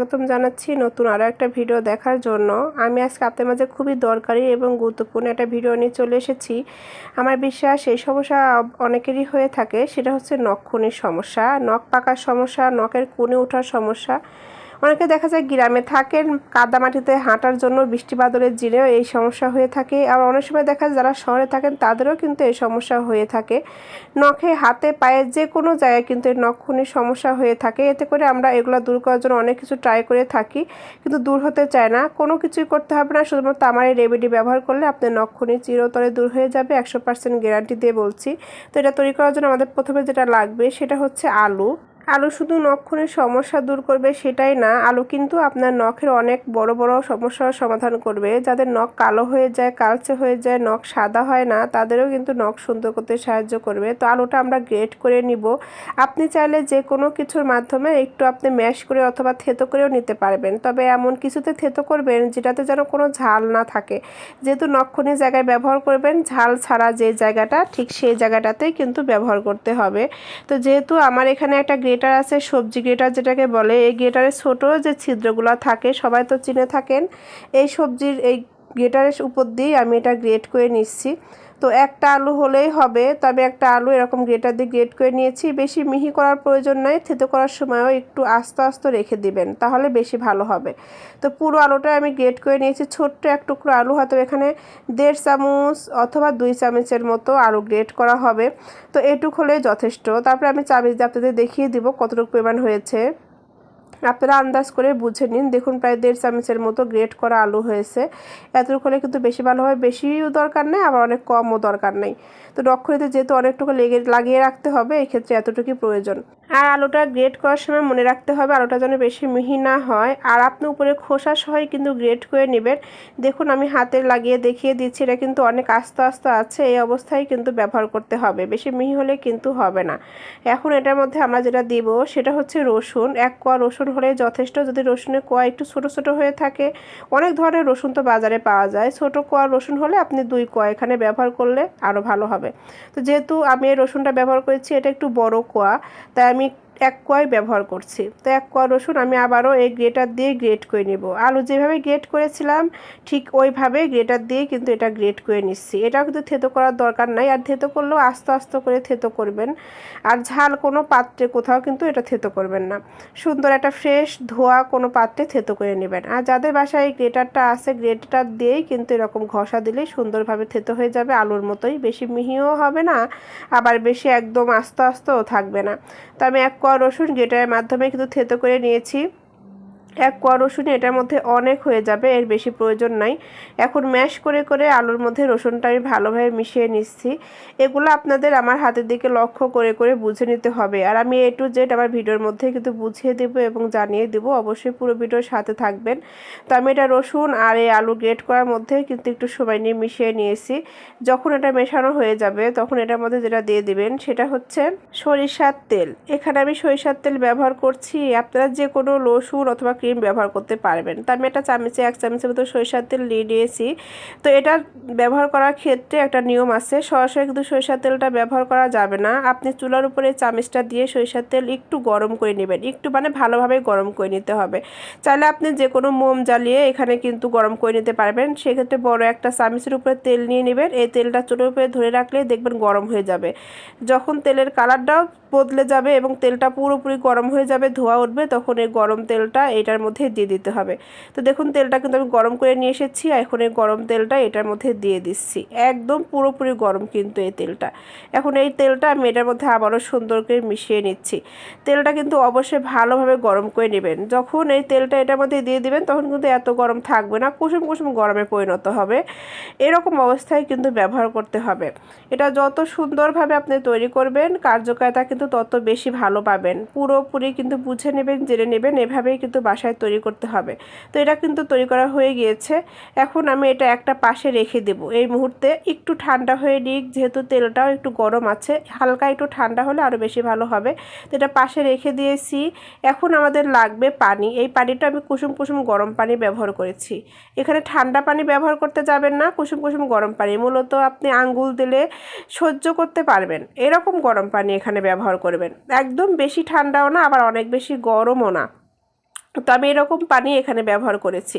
স্বাগতম জানাচ্ছি নতুন আরও একটা ভিডিও দেখার জন্য। আমি আজকে আপনাদের মাঝে খুবই দরকারি এবং গুরুত্বপূর্ণ একটা ভিডিও নিয়ে চলে এসেছি। আমার বিশ্বাস এই সমস্যা অনেকেরই হয়ে থাকে, সেটা হচ্ছে নখ খুনির সমস্যা। নখ পাকার সমস্যা, নখের কোণে ওঠার সমস্যা। অনেকে দেখা যায় গ্রামে থাকেন, কাদা মাটিতে হাঁটার জন্য, বৃষ্টি জিনেও এই সমস্যা হয়ে থাকে। আবার অনেক সময় দেখা যায় যারা শহরে থাকেন, তাদেরও কিন্তু এই সমস্যা হয়ে থাকে। নখে, হাতে, পায়ে যে কোনো জায়গায় কিন্তু এই নখখুনির সমস্যা হয়ে থাকে। এতে করে আমরা এগুলো দূর করার জন্য অনেক কিছু ট্রাই করে থাকি, কিন্তু দূর হতে চায় না। কোনো কিছুই করতে হবে না, শুধুমাত্র আমার এই রেমেডি ব্যবহার করলে আপনার নখখুনি চিরতরে দূর হয়ে যাবে, একশো পার্সেন্ট গ্যারান্টি দিয়ে বলছি। তো এটা তৈরি করার জন্য আমাদের প্রথমে যেটা লাগবে, সেটা হচ্ছে আলু। আলু শুধু নখখুনের সমস্যা দূর করবে সেটাই না, আলু কিন্তু আপনার নখের অনেক বড় বড় সমস্যার সমাধান করবে। যাদের নখ কালো হয়ে যায়, কালচে হয়ে যায়, নখ সাদা হয় না, তাদেরও কিন্তু নখ সুন্দর করতে সাহায্য করবে। তো আলুটা আমরা গ্রেট করে নিব। আপনি চাইলে যে কোনো কিছুর মাধ্যমে একটু আপনি ম্যাশ করে অথবা থেতো করেও নিতে পারবেন। তবে এমন কিছুতে থেতো করবেন যেটাতে যেন কোনো ঝাল না থাকে। যেহেতু নখখুনি জায়গায় ব্যবহার করবেন, ঝাল ছাড়া যে জায়গাটা, ঠিক সেই জায়গাটাতেই কিন্তু ব্যবহার করতে হবে। তো যেহেতু আমার এখানে একটা গ্রেটার আছে, সবজি গেটার যেটাকে বলে, এই গেটারের ছোট যে ছিদ্রগুলো থাকে, সবাই তো চিনে থাকেন, এই সবজির এই গেটারের উপর দিয়েই আমি এটা গ্রেট করে নিচ্ছি। তো একটা আলু হলেই হবে। তবে একটা আলু এরকম গ্রেটার দিয়ে গ্রেট করে নিয়েছি। বেশি মিহি করার প্রয়োজন নয় থেতো করার সময়ও একটু আস্তে আস্তে রেখে দিবেন, তাহলে বেশি ভালো হবে। তো পুরো আলুটা আমি গ্রেট করে নিয়েছি। ছোট্ট এক টুকরো আলু হয়তো এখানে দেড় চামচ অথবা দুই চামচের মতো আলু গ্রেট করা হবে। তো এটুক হলেই যথেষ্ট। তারপরে আমি চামচ দিয়ে আপনাদের দেখিয়ে দিব কতটুকু পরিমাণ হয়েছে। আপনারা আন্দাজ করে বুঝে নিন। দেখুন, প্রায় দেড় চামচের মতো গ্রেট করা আলু হয়েছে। এতটুকু হলে কিন্তু বেশি ভালো হয়, বেশিও দরকার নেই, আবার অনেক কমও দরকার নেই। তো রক্ষরিতে যেহেতু অনেকটুকু লেগে লাগিয়ে রাখতে হবে, এক্ষেত্রে এতটুকুই প্রয়োজন। আর আলুটা গ্রেট করার সময় মনে রাখতে হবে আলুটা যেন বেশি মিহি না হয়। আর আপনি উপরে খোসা সহই কিন্তু গ্রেট করে নেবেন। দেখুন আমি হাতে লাগিয়ে দেখিয়ে দিচ্ছি, এটা কিন্তু অনেক আস্তে আস্তে আছে, এই অবস্থায় কিন্তু ব্যবহার করতে হবে। বেশি মিহি হলে কিন্তু হবে না। এখন এটার মধ্যে আমরা যেটা দিব সেটা হচ্ছে রসুন। এক কোয়া রসুন হলে যথেষ্ট। যদি রসুনের কোয়া একটু ছোট ছোট হয়ে থাকে, অনেক ধরনের রসুন তো বাজারে পাওয়া যায়। ছোট কোয়া রসুন হলে আপনি দুই কোয়া এখানে ব্যবহার করলে আরও ভালো হবে। তো যেহেতু আমি এই রসুনটা ব্যবহার করেছি, এটা একটু বড় কোয়া, তাই আমি আমি এক কোয়াই ব্যবহার করছি। তো এক কোয়া রসুন আমি আবারও এই গ্রেটার দিয়ে গ্রেট করে নেব। আলু যেভাবে গ্রেট করেছিলাম, ঠিক ওইভাবে গ্রেটার দিয়ে কিন্তু এটা গ্রেট করে নিচ্ছি। এটাও কিন্তু থেতো করার দরকার নাই। আর থেতো করলেও আস্তে আস্তে করে থেতো করবেন। আর ঝাল কোনো পাত্রে কোথাও কিন্তু এটা থেতো করবেন না। সুন্দর একটা ফ্রেশ ধোয়া কোনো পাত্রে থেতো করে নেবেন। আর যাদের বাসায় এই গ্রেটারটা আছে, গ্রেটার দিয়েই কিন্তু এরকম ঘষা দিলেই সুন্দরভাবে থেতো হয়ে যাবে। আলুর মতোই। বেশি মিহিও হবে না, আবার বেশি একদম আস্তে আস্তেও থাকবে না। তো আমি এক কোয়া রসুন গ্রেটারের মাধ্যমে কিন্তু থেতো করে নিয়েছি। এক কোয়া রসুন এটার মধ্যে অনেক হয়ে যাবে, এর বেশি প্রয়োজন নাই। এখন ম্যাশ করে করে আলুর মধ্যে রসুনটা আমি ভালোভাবে মিশিয়ে নিচ্ছি। এগুলো আপনাদের আমার হাতের দিকে লক্ষ্য করে করে বুঝে নিতে হবে। আর আমি এ টু জেড আমার ভিডিওর মধ্যে কিন্তু বুঝিয়ে দেবো এবং জানিয়ে দেবো, অবশ্যই পুরো ভিডিওর সাথে থাকবেন। তো আমি এটা রসুন আর এই আলু গ্রেট করার মধ্যে কিন্তু একটু সময় নিয়ে মিশিয়ে নিয়েছি। যখন এটা মেশানো হয়ে যাবে, তখন এটার মধ্যে যেটা দিয়ে দিবেন, সেটা হচ্ছে সরিষার তেল। এখানে আমি সরিষার তেল ব্যবহার করছি। আপনারা যে কোনো রসুন অথবা ক্রিম ব্যবহার করতে পারবেন। তো আমি একটা চামচে, এক চামচের মতো সরিষার তেল নিয়ে নিয়েছি তো এটা ব্যবহার করার ক্ষেত্রে একটা নিয়ম আছে, সরাসরি কিন্তু সরিষার তেলটা ব্যবহার করা যাবে না। আপনি চুলার উপরে চামচটা দিয়ে সরিষার তেল একটু গরম করে নেবেন। একটু মানে ভালোভাবে গরম করে নিতে হবে। চাইলে আপনি যে কোনো মোম জ্বালিয়ে এখানে কিন্তু গরম করে নিতে পারবেন। সেক্ষেত্রে বড় একটা চামচের উপরে তেল নিয়ে নেবেন। এই তেলটা চুলোর উপরে ধরে রাখলে দেখবেন গরম হয়ে যাবে। যখন তেলের কালারটাও বদলে যাবে এবং তেলটা পুরোপুরি গরম হয়ে যাবে, ধোয়া উঠবে, তখন এই গরম তেলটা এটার মধ্যে দিয়ে দিতে হবে। তো দেখুন, তেলটা কিন্তু আমি গরম করে নিয়ে এসেছি। এখন এই গরম তেলটা এটার মধ্যে দিয়ে দিচ্ছি। একদম পুরোপুরি গরম কিন্তু এই তেলটা। এখন এই তেলটা আমি এটার মধ্যে আবারও সুন্দর করে মিশিয়ে নিচ্ছি। তেলটা কিন্তু অবশ্যই ভালোভাবে গরম করে নেবেন। যখন এই তেলটা এটার মধ্যে দিয়ে দিবেন, তখন কিন্তু এত গরম থাকবে না। কুসুম কুসুম গরমে পরিণত হবে। এরকম অবস্থায় কিন্তু ব্যবহার করতে হবে। এটা যত সুন্দরভাবে আপনি তৈরি করবেন, কার্যকারিতা কিন্তু তত বেশি ভালো পাবেন। পুরোপুরি কিন্তু বুঝে নেবেন, জেনে নেবেন। এভাবেই কিন্তু বাসায় তৈরি করতে হবে। তো এটা কিন্তু তৈরি করা হয়ে গিয়েছে। এখন আমি এটা একটা পাশে রেখে দেব। এই মুহূর্তে একটু ঠান্ডা হয়ে নিক, যেহেতু তেলটাও একটু গরম আছে। হালকা একটু ঠান্ডা হলে আরও বেশি ভালো হবে। তো এটা পাশে রেখে দিয়েছি। এখন আমাদের লাগবে পানি। এই পানিটা আমি কুসুম কুসুম গরম পানি ব্যবহার করেছি। এখানে ঠান্ডা পানি ব্যবহার করতে যাবেন না, কুসুম কুসুম গরম পানি। মূলত আপনি আঙ্গুল দিলে সহ্য করতে পারবেন। এরকম গরম পানি এখানে ব্যবহার করবেন। একদম বেশি ঠান্ডাও না, আবার অনেক বেশি গরমও না। তো আমি এরকম পানি এখানে ব্যবহার করেছি।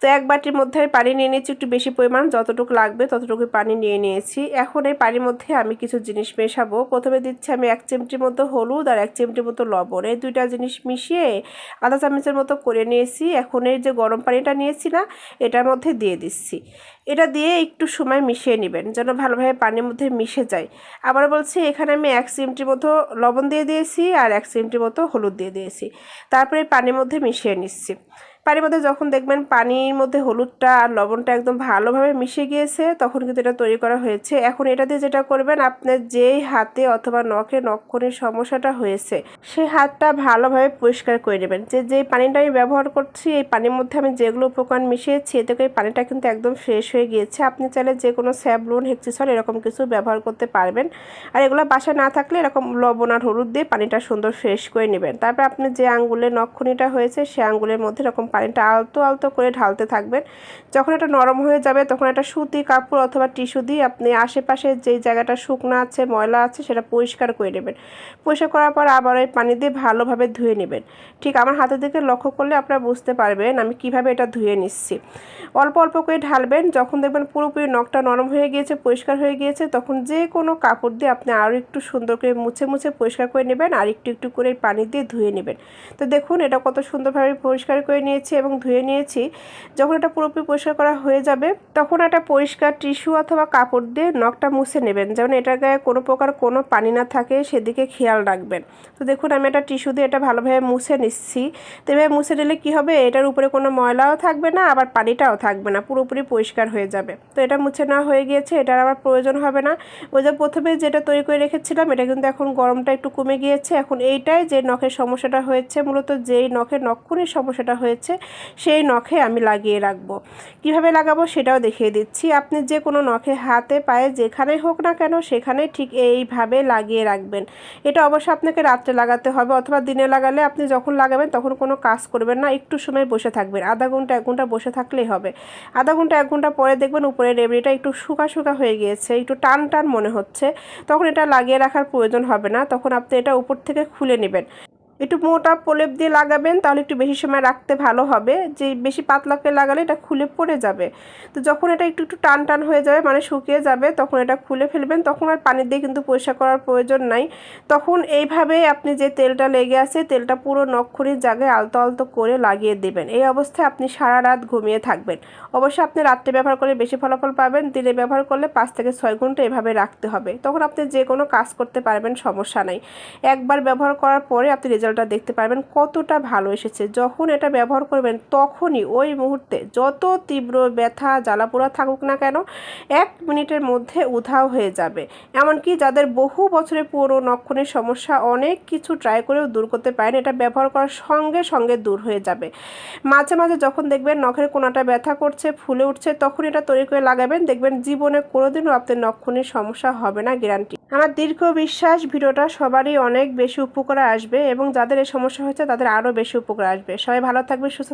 তো এক বাটির মধ্যে আমি পানি নিয়ে নিয়েছি, একটু বেশি পরিমাণ, যতটুকু লাগবে ততটুকু পানি নিয়ে নিয়েছি। এখন এই পানির মধ্যে আমি কিছু জিনিস মেশাবো। প্রথমে দিচ্ছি আমি এক চিমটির মতো হলুদ আর এক চিমটির মতো লবণ। এই দুইটা জিনিস মিশিয়ে আধা চামচের মতো করে নিয়েছি। এখন এই যে গরম পানিটা নিয়েছি না, এটার মধ্যে দিয়ে দিচ্ছি। এটা দিয়ে একটু সময় মিশিয়ে নেবেন, যেন ভালোভাবে পানির মধ্যে মিশে যায়। আবার বলছি, এখানে আমি এক চিমটির মতো লবণ দিয়ে দিয়েছি আর এক চিমটির মতো হলুদ দিয়ে দিয়েছি। তারপরে পানির মধ্যে মিশিয়ে নিচ্ছি পানির মধ্যে যখন দেখবেন পানির মধ্যে হলুদটা আর লবণটা একদম ভালোভাবে মিশে গিয়েছে, তখন কিন্তু এটা তৈরি করা হয়েছে। এখন এটা দিয়ে যেটা করবেন আপনার যেই হাতে অথবা নখে নক্ষণের সমস্যাটা হয়েছে সেই হাতটা ভালোভাবে পরিষ্কার করে নেবেন। যে, যেই পানিটা আমি ব্যবহার করছি, এই পানির মধ্যে আমি যেগুলো উপকরণ মিশিয়েছি, এতে করে পানিটা কিন্তু একদম ফ্রেশ হয়ে গিয়েছে। আপনি চাইলে যে কোনো স্যাবলুন হেক্সিসল এরকম কিছু ব্যবহার করতে পারবেন। আর এগুলো বাসায় না থাকলে এরকম লবণ আর হলুদ দিয়ে পানিটা সুন্দর ফ্রেশ করে নেবেন। তারপর আপনি যে আঙ্গুলের নক্ষণিটা হয়েছে, সে আঙ্গুলের মধ্যে এরকম পানিটা আলতো আলতো করে ঢালতে থাকবেন। যখন এটা নরম হয়ে যাবে, তখন একটা সুতি কাপড় অথবা টিস্যু দিয়ে আপনি আশেপাশে যেই জায়গাটা শুকনো আছে, ময়লা আছে, সেটা পরিষ্কার করে নেবেন। পরিষ্কার করার পর আবার ওই পানি দিয়ে ভালোভাবে ধুয়ে নেবেন। ঠিক আমার হাতের দিকে লক্ষ্য করলে আপনারা বুঝতে পারবেন আমি কীভাবে এটা ধুয়ে নিচ্ছি। অল্প অল্প করে ঢালবেন, যখন দেখবেন পুরোপুরি নখটা নরম হয়ে গিয়েছে, পরিষ্কার হয়ে গিয়েছে, তখন যে কোনো কাপড় দিয়ে আপনি আরও একটু সুন্দর করে মুছে মুছে পরিষ্কার করে নেবেন আর একটু একটু করে পানি দিয়ে ধুয়ে নেবেন। তো দেখুন এটা কত সুন্দরভাবে পরিষ্কার করে নিয়েছি। এবং ধুয়ে নিয়েছি, যখন এটা পুরোপুরি পরিষ্কার করা হয়ে যাবে, তখন একটা পরিষ্কার টিস্যু অথবা কাপড় দিয়ে নখটা মুছে নেবেন। যেমন এটার গায়ে কোনো প্রকার কোনো পানি না থাকে, সেদিকে খেয়াল রাখবেন। তো দেখুন, আমি একটা টিস্যু দিয়ে এটা ভালোভাবে মুছে নিচ্ছি। তো এভাবে মুছে নিলে কী হবে? এটার উপরে কোনো ময়লাও থাকবে না, আবার পানিটাও থাকবে না, পুরোপুরি পরিষ্কার হয়ে যাবে। তো এটা মুছে নেওয়া হয়ে গিয়েছে, এটার আবার প্রয়োজন হবে না। ওই যে প্রথমে যেটা তৈরি করে রেখেছিলাম, এটা কিন্তু এখন গরমটা একটু কমে গিয়েছে। এখন এইটাই যে নখের সমস্যাটা হয়েছে, মূলত যেই নখের নক্ষণের সমস্যাটা হয়েছে সেই নখে আমি লাগিয়ে রাখব। কীভাবে লাগাবো সেটাও দেখিয়ে দিচ্ছি। আপনি যে কোনো নখে হাতে, পায়ে যেখানে হোক না কেন সেখানে ঠিক এইভাবে লাগিয়ে রাখবেন। এটা অবশ্য আপনাকে রাত্রে লাগাতে হবে অথবা দিনে লাগালে আপনি যখন লাগাবেন তখন কোনো কাজ করবেন না, একটু সময় বসে থাকবেন। আধা ঘণ্টা, এক ঘণ্টা বসে থাকলেই হবে। আধা ঘণ্টা, এক ঘণ্টা পরে দেখবেন উপরে রেবড়িটা একটু শুকা শুকা হয়ে গিয়েছে, একটু টান টান মনে হচ্ছে। তখন এটা লাগিয়ে রাখার প্রয়োজন হবে না। তখন আপনি এটা উপর থেকে খুলে নেবেন। একটু মোটা প্রলেপ দিয়ে লাগাবেন, তাহলে একটু বেশি সময় রাখতে ভালো হবে। যে বেশি পাতলা করে লাগালে এটা খুলে পড়ে যাবে। তো যখন এটা একটু একটু টান টান হয়ে যাবে মানে শুকিয়ে যাবে, তখন এটা খুলে ফেলবেন। তখন আর পানি দিয়ে কিন্তু পরিষ্কার করার প্রয়োজন নাই। তখন এইভাবে আপনি যে তেলটা লেগে আছে, তেলটা পুরো নক্ষরির জায়গায় আলতো আলতো করে লাগিয়ে দেবেন। এই অবস্থায় আপনি সারা রাত ঘুমিয়ে থাকবেন। অবশ্যই আপনি রাত্রে ব্যবহার করলে বেশি ফলাফল পাবেন, দিনে ব্যবহার করলে পাঁচ থেকে ছয় ঘণ্টা এভাবে রাখতে হবে। তখন আপনি যে কোনো কাজ করতে পারবেন, সমস্যা নাই। একবার ব্যবহার করার পরে আপনি রেজাল্টটা দেখতে পারবেন কতটা ভালো এসেছে। যখন এটা ব্যবহার করবেন তখনই ওই মুহূর্তে যত তীব্র ব্যথা, জ্বালাপোড়া থাকুক না কেন, এক মিনিটের মধ্যে উধাও হয়ে যাবে। এমনকি যাদের বহু বছরের পুরো নক্ষণের সমস্যা, অনেক কিছু ট্রাই করেও দূর করতে পারেন, এটা ব্যবহার করার সঙ্গে সঙ্গে দূর হয়ে যাবে। মাঝে মাঝে যখন দেখবেন নখের কোনাটা ব্যথা করছে, ফুলে উঠছে, তখন এটা তৈরি করে লাগাবেন। দেখবেন জীবনে কোনোদিনও আপনার নক্ষণের সমস্যা হবে না গ্যারান্টি আমার দীর্ঘ বিশ্বাস, ভিডিওটা সবারই অনেক বেশি উপকার আসবে এবং যাদের এই সমস্যা হচ্ছে তাদের আরও বেশি উপকার আসবে। সবাই ভালো থাকবে, সুস্থ